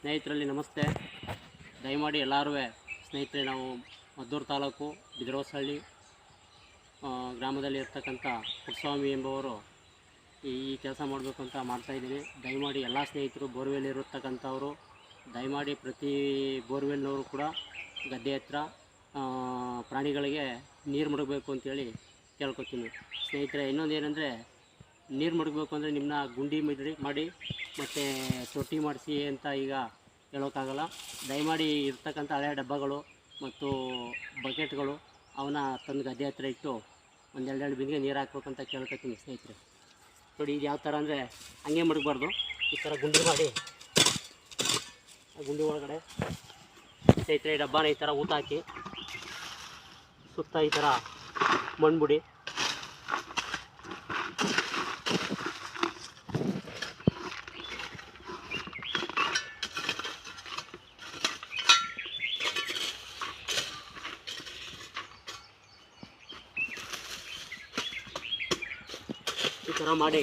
ಸ್ನೇಹಿತರಲ್ಲಿ ನಮಸ್ತೆ. ದಯಮಾಡಿ ಎಲ್ಲರೂ ಸ್ನೇಹಿತರೆ, ನಾವು ಮದ್ದೂರು ತಾಲೂಕು ಬಿದ್ರೋಸಹಳ್ಳಿ ಗ್ರಾಮದಲ್ಲಿ ಇರ್ತಕ್ಕಂಥ ಪುಟ್ಸ್ವಾಮಿ ಎಂಬುವರು ಈ ಕೆಲಸ ಮಾಡಬೇಕು ಅಂತ ಮಾಡ್ತಾಯಿದ್ದೀನಿ ದಯಮಾಡಿ ಎಲ್ಲ ಸ್ನೇಹಿತರು, ಬೋರ್ವೆಲ್ ಇರತಕ್ಕಂಥವರು, ದಯಮಾಡಿ ಪ್ರತಿ ಬೋರ್ವೆಲ್ನವರು ಕೂಡ ಗದ್ದೆ ಹತ್ರ ಪ್ರಾಣಿಗಳಿಗೆ ನೀರು ಮುಡಗಬೇಕು ಅಂತೇಳಿ ಕೇಳ್ಕೊತೀನಿ. ಸ್ನೇಹಿತರೆ ಇನ್ನೊಂದು ಏನಂದರೆ ನೀರು ಮಡಗಬೇಕು ಅಂದರೆ ನಿಮ್ಮನ್ನ ಗುಂಡಿ ಮಾಡಿ ಮಾಡಿ, ಮತ್ತು ತೊಟ್ಟಿ ಮಾಡಿಸಿ ಅಂತ ಈಗ ಹೇಳೋಕ್ಕಾಗಲ್ಲ. ದಯಮಾಡಿ ಇರ್ತಕ್ಕಂಥ ಹಳೆಯ ಡಬ್ಬಗಳು ಮತ್ತು ಬಕೆಟ್ಗಳು ಅವನ್ನ ತಂದು ಗದ್ದೆ ಹತ್ರ ಇಟ್ಟು ಒಂದು ಎರಡೆರಡು ಬಿಂದಿಗೆ ನೀರು ಹಾಕ್ಬೇಕಂತ ಕೇಳ್ಕೊತೀನಿ ಸ್ನೇಹಿತರೆ. ನೋಡಿ ಇದು ಯಾವ ಥರ ಅಂದರೆ ಹಂಗೆ ಮಡಗಬಾರ್ದು. ಈ ಥರ ಗುಂಡಿ ಮಾಡಿ ಗುಂಡಿ ಒಳಗಡೆ ಸ್ನೇಹಿತರೆ ಡಬ್ಬನ ಈ ಥರ ಊತ ಹಾಕಿ ಸುತ್ತ ಈ ಥರ ಮಣ್ಣು ಈ ಥರ ಮಾಡಿ